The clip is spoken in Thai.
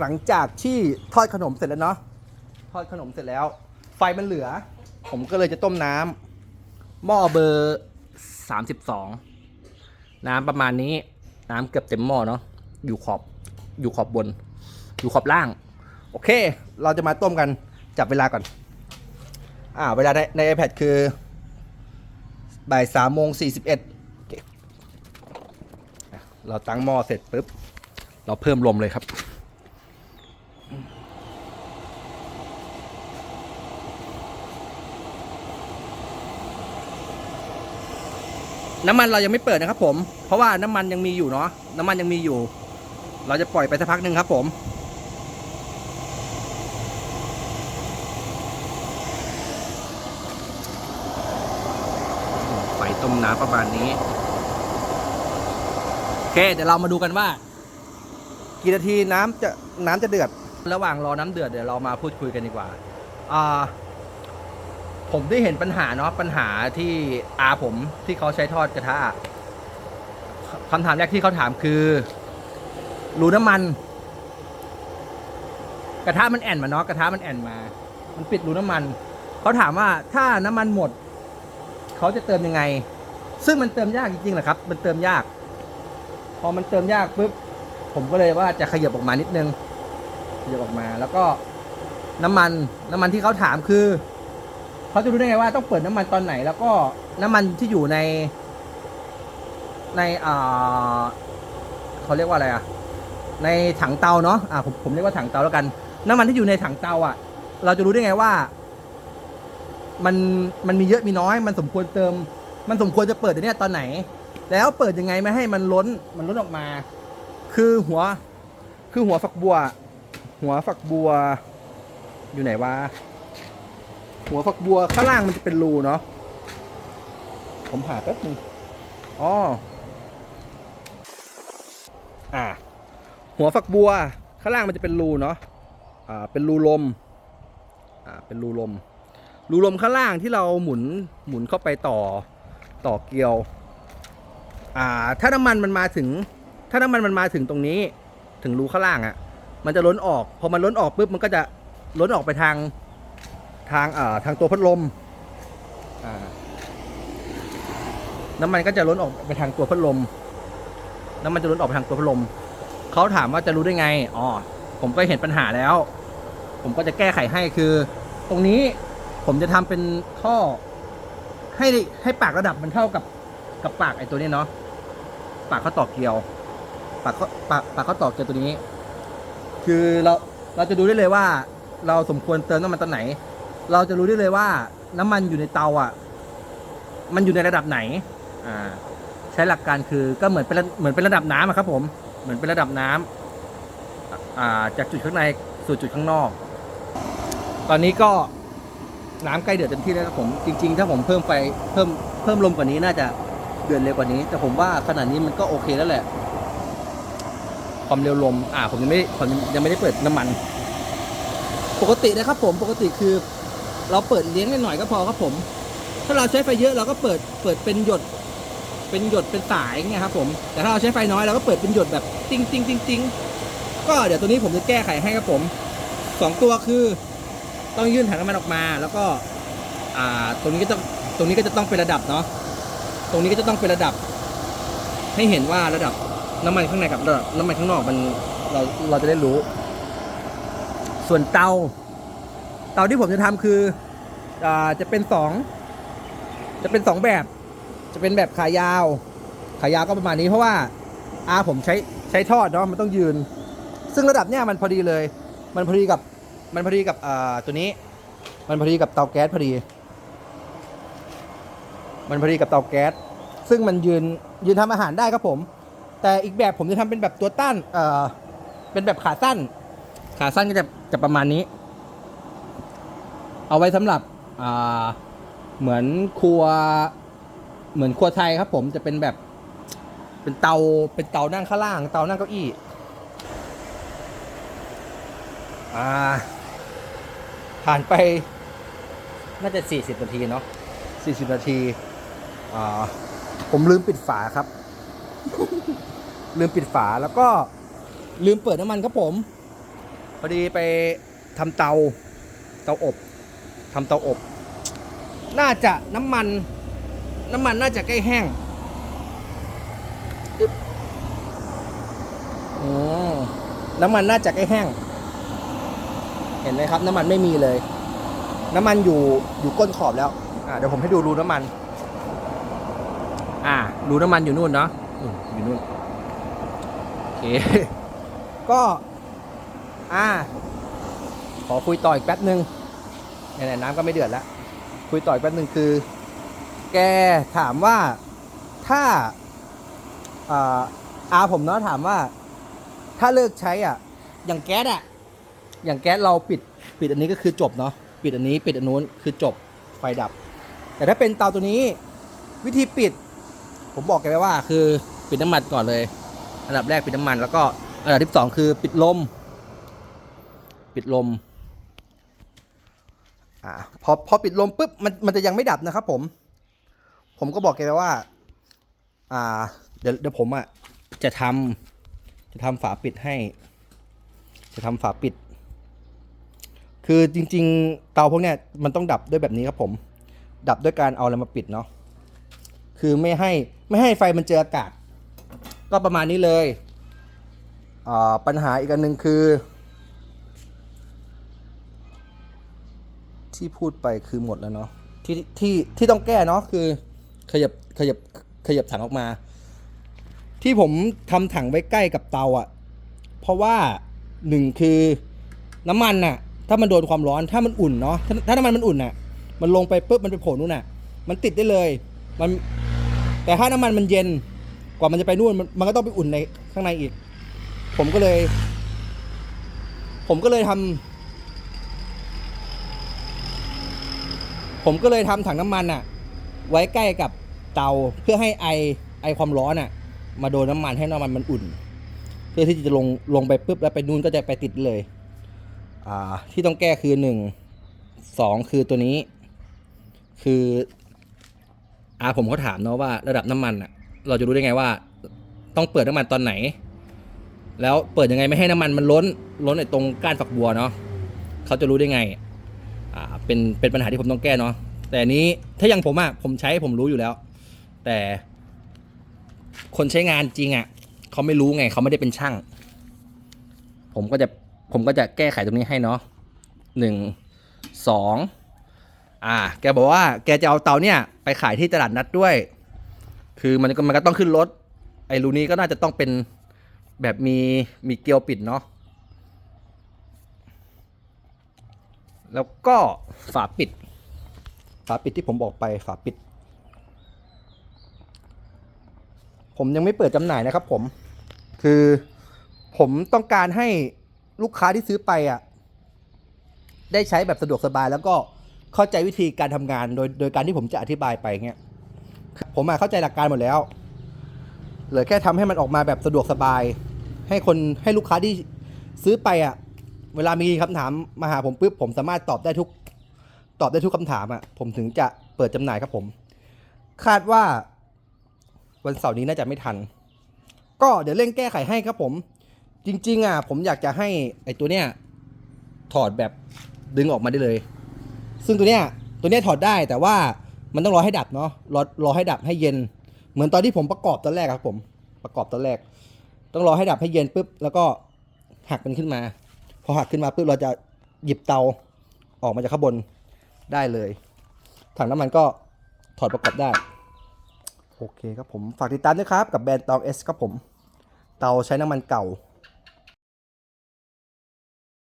หลังจากที่ทอดขนมเสร็จแล้วเนาะทอดขนมเสร็จแล้ว ไฟมันเหลือ ผมก็เลยจะต้มน้ำหม้อเบอร์สามสิบสองน้ำประมาณนี้ น้ำเกือบเต็มหม้อเนาะอยู่ขอบอยู่ขอบบน อยู่ขอบล่าง โอเค เราจะมาต้มกันจับเวลาก่อน อ่า เวลาในใน iPad คือบ่ายสามโมงสี่สิบเอ็ดเราตั้งหม้อเสร็จปุ๊บ เราเพิ่มลมเลยครับ น้ำมันเรายังไม่เปิดนะครับผม เพราะว่าน้ำมันยังมีอยู่เนาะ น้ำมันยังมีอยู่ เราจะปล่อยไปสักพักหนึ่งครับผมไฟต้มน้ำประมาณนี้ โอเค เดี๋ยวเรามาดูกันว่า กี่นาทีน้ำจะน้ำจะเดือด ระหว่างรอน้ำเดือดเดี๋ยวเรามาพูดคุยกันดีกว่า อ่า ผมได้เห็นปัญหาเนาะปัญหาที่อาผมที่เขาใช้ทอดกระทะคำถามแรกที่เขาถามคือรูน้ำมัน กระทะมันแอนมาเนาะกระทะมันแอนมา มันปิดรูน้ำมัน เขาถามว่าถ้าน้ำมันหมด เขาจะเติมยังไง ซึ่งมันเติมยากจริงๆแหละครับ มันเติมยาก พอมันเติมยากปุ๊บผมก็เลยว่าจะขยับออกมานิดนึงขยับออกมาแล้วก็น้ำมันน้ำมันที่เขาถามคือ เขาจะรู้ได้ไงว่าต้องเปิดน้ำมันตอนไหน แล้วก็น้ำมันที่อยู่ใน ในอ่าเขาเรียกว่าอะไรอะ ในถังเตาเนาะอ่าผมผมเรียกว่าถังเตาแล้วกัน น้ำมันที่อยู่ในถังเตาอะ เราจะรู้ได้ไงว่า มันมันมีเยอะมีน้อย มันสมควรเติม มันสมควรจะเปิดตัวเนี้ยตอนไหน แล้วเปิดยังไงไม่ให้มันล้นมันล้นออกมา คือหัว คือหัวฝักบัว หัวฝักบัว อยู่ไหนวะ หัวฝักบัวข้างล่างมันจะเป็นรูเนาะผมหาแป๊บนึงอ๋ออ่า หัวฝักบัว ข้างล่างมันจะเป็นรูเนาะอ่าเป็นรูลมอ่าเป็นรูลม รูลมข้างล่างที่เราหมุนหมุนเข้าไปต่อต่อเกลียวอ่าถ้าน้ำมันมันมาถึง ถ้าน้ำมันมันมาถึงตรงนี้ ถึงรูข้างล่างอะ่ะ มันจะล้นออก พอมันล้นออกปุ๊บมันก็จะล้นออกไปทาง ทางเอ่อทางตัวพัดลมอ่าน้ำมันก็จะล้นออกไปทางตัวพัดลม น้ำมันจะล้นออกไปทางตัวพัดลม เขาถามว่าจะรู้ได้ไง อ๋อ ผมก็เห็นปัญหาแล้ว ผมก็จะแก้ไขให้คือ ตรงนี้ผมจะทำเป็นท่อ ให้ให้ปากระดับมันเท่ากับกับปากไอ้ตัวนี้เนาะ ปากเขาต่อเกลียว ปากเขาปากปากเขาต่อเกลียวตัวนี้ คือเราเราจะดูได้เลยว่า เราสมควรเติมน้ำมันตอนไหน เราจะรู้ได้เลยว่าน้ำมันอยู่ในเตาอะ มันอยู่ในระดับไหน อ่า ใช้หลักการคือก็เหมือนเป็นเหมือนเป็นระดับน้ำครับ ผม เหมือนเป็นระดับน้ำอ่า จากจุดข้างในสู่จุดข้างนอก ตอนนี้ก็น้ำใกล้เดือดเต็มที่แล้วครับผม จริง ๆ ถ้าผมเพิ่มไฟเพิ่มเพิ่มลมกว่านี้น่าจะเดือดเร็วกว่านี้ แต่ผมว่าขนาดนี้มันก็โอเคแล้วแหละ ความเร็วลม อ่า ผมยังไม่ผมยังไม่ได้เปิดน้ำมัน ปกตินะครับผม ปกติคือ เราเปิดเลี้ยงหน่อยก็พอครับผม ถ้าเราใช้ไฟเยอะเราก็เปิดเปิดเป็นหยด เป็นหยดเป็นสายเงี้ยครับผมแต่ถ้าเราใช้ไฟน้อยเราก็เปิดเป็นหยดแบบติ้งติ้งติ้งติ้งก็เดี๋ยวตัวนี้ผมจะแก้ไขให้ครับผมสองตัวคือต้องยื่นถังน้ำมันออกมา แล้วก็อ่าตรงนี้ก็ต้องตรงนี้ก็จะต้องเป็นระดับเนาะตรงนี้ก็จะต้องเป็นระดับ ให้เห็นว่าระดับน้ำมันข้างในกับระดับน้ำมันข้างนอกมันเราเราจะได้รู้ ส่วนเตา เตาที่ผมจะทำคืออจะเป็นสองจะเป็นสองแบบ จะเป็นแบบขายาว ขายาวก็ประมาณนี้เพราะว่าอาผมใช้ใช้ทอดเนาะมันต้องยืน ซึ่งระดับเนี้ยมันพอดีเลย มันพอดีกับมันพอดีกับตัวนี้ มันพอดีกับเตาแก๊สพอดี มันพอดีกับเตาแก๊สซึ่งมันยืนยืนทำอาหารได้ครับผม แต่อีกแบบผมจะทำเป็นแบบตัวตั้นเอ่อเป็นแบบขาสั้น ขาสั้นก็จะจะประมาณนี้ เอาไว้สำหรับเหมือนครัว เหมือนครัวไทยครับผมจะเป็นแบบเป็นเตาเป็นเตานั่งข้างล่าง เตานั่งเก้าอี้อ่าผ่านไปน่าจะสี่สิบนาทีเนาะสี่สิบนาทีอ่าผมลืมปิดฝาครับ ลืมปิดฝาแล้วก็ลืมเปิดน้ำมันครับผม พอดีไปทำเตาเตาอบ ทำเตาอบ น่าจะน้ำมัน น้ำมันน่าจะใกล้แห้งน้ำมันน่าจะใกล้แห้ง เห็นไหมครับ น้ำมันไม่มีเลย น้ำมันอยู่อยู่ก้นขอบแล้ว อ่าเดี๋ยวผมให้ดูรูน้ำมัน อ่า รูน้ำมันอยู่นู่นเนาะอยู่นู่นโอเค ก็ อ่า ขอคุยต่ออีกแป๊บนึง ไหนๆน้ำก็ไม่เดือดแล้ว คุยต่ออีกแป๊บนึงคือ แกถามว่าถ้าอาผมเนาะถามว่า ถ้าเลิกใช้อะ อย่างแก๊สอะ อย่างแก๊สเราปิดปิดอันนี้ก็คือจบเนาะปิดอันนี้ปิดอันนู้นคือจบไฟดับ แต่ถ้าเป็นเตาตัวนี้ วิธีปิด ผมบอกแกไว้ว่า คือปิดน้ำมันก่อนเลย อันดับแรกปิดน้ำมัน แล้วก็อันดับที่สองคือปิดลม ปิดลม อ่าพอพอปิดลมปุ๊บมันมันจะยังไม่ดับนะครับผม ผมก็บอกแกไปว่า อ่า เดี๋ยวเดี๋ยวผมอะจะทำจะทำฝาปิดให้ จะทำฝาปิด คือจริง ๆ เตาพวกเนี้ยมันต้องดับด้วยแบบนี้ครับผม ดับด้วยการเอาอะไรมาปิดเนาะคือไม่ให้ไม่ให้ไฟมันเจออากาศ ก็ประมาณนี้เลย ปัญหาอีกอันหนึ่งคือ ที่พูดไปคือหมดแล้วเนาะที่ที่ที่ต้องแก้เนาะคือขยับขยับขยับถังออกมา ที่ผมทำถังไว้ใกล้กับเตาอะ่ะ เพราะว่าหนึ่งคือน้ำมันน่ะ ถ้ามันโดนความร้อนถ้ามันอุ่นเนาะถ้าถ้าน้ำมันมันอุ่นน่ะ มันลงไปปุ๊บมันไปโผล่นู่นน่ะ มันติดได้เลยมันแต่ถ้าน้ำมันมันเย็นกว่ามันจะไปนู่นมันมันก็ต้องไปอุ่นในข้างในอีก ผมก็เลย ผมก็เลยทำ ผมก็เลยทำถังน้ำมันอะไว้ใกล้กับเตาเพื่อให้ไอไอความร้อนอะมาโดนน้ำมันให้น้ำมันมันอุ่น เพื่อที่จะลงลงไปปุ๊บแล้วไปนู่นก็จะไปติดเลย อ่า ที่ต้องแก้คือหนึ่งสองคือตัวนี้ คืออาผมเขาถามเนาะว่าระดับน้ำมันอะเราจะรู้ได้ไงว่า ต้องเปิดน้ำมันตอนไหน แล้วเปิดยังไงไม่ให้น้ำมันมันล้นล้นไอ้ตรงก้านฝักบัวเนาะเขาจะรู้ได้ไง อ่าเป็นเป็นปัญหาที่ผมต้องแก้เนาะแต่นนี้ถ้าอย่างผมอะ่ะผมใช้ผมรู้อยู่แล้ว แต่คนใช้งานจริงอะ่ะเขาไม่รู้ไงเขาไม่ได้เป็นช่าง ผมก็จะผมก็จะแก้ไขตรงนี้ให้เนาะหนึ่งสองอ่า แกบอกว่าแกจะเอาเตาเนี่ยไปขายที่ตลาดนัดด้วย คือมันก็มันก็ต้องขึ้นรถไอ้รูนี้ก็น่าจะต้องเป็นแบบมีมีเกลียวปิดเนาะ แล้วก็ฝาปิด ฝาปิดที่ผมบอกไปฝาปิด ผมยังไม่เปิดจำหน่ายนะครับผม คือผมต้องการให้ลูกค้าที่ซื้อไปอะ ได้ใช้แบบสะดวกสบายแล้วก็เข้าใจวิธีการทำงานโดยโดยการที่ผมจะอธิบายไปเงี้ย ผมมาเข้าใจหลักการหมดแล้ว เหลือแค่ทำให้มันออกมาแบบสะดวกสบาย ให้คนให้ลูกค้าที่ซื้อไปอะ เวลามีคำถามมาหาผมปุ๊บผมสามารถตอบได้ทุก ตอบได้ทุกคำถามอะ ผมถึงจะเปิดจำหน่ายครับผม คาดว่า วันเสาร์นี้น่าจะไม่ทัน ก็เดี๋ยวเร่งแก้ไขให้ครับผม จริง ๆ อะ ผมอยากจะให้ไอ้ตัวเนี้ยถอดแบบดึงออกมาได้เลย ซึ่งตัวเนี้ยตัวเนี้ยถอดได้แต่ว่ามันต้องรอให้ดับเนาะรอรอให้ดับให้เย็น เหมือนตอนที่ผมประกอบตอนแรกครับผม ประกอบตอนแรก ต้องรอให้ดับให้เย็นปุ๊บแล้วก็หักมันขึ้นมา อหักขึ้นมาปุ๊บเราจะหยิบเตาออกมาจากข้างบนได้เลย ถังน้ำมันก็ถอดประกอบได้ โอเคครับผม ฝากติดตามด้วยครับ กับแบรนด์ตองเอสครับผม เตาใช้น้ำมันเก่า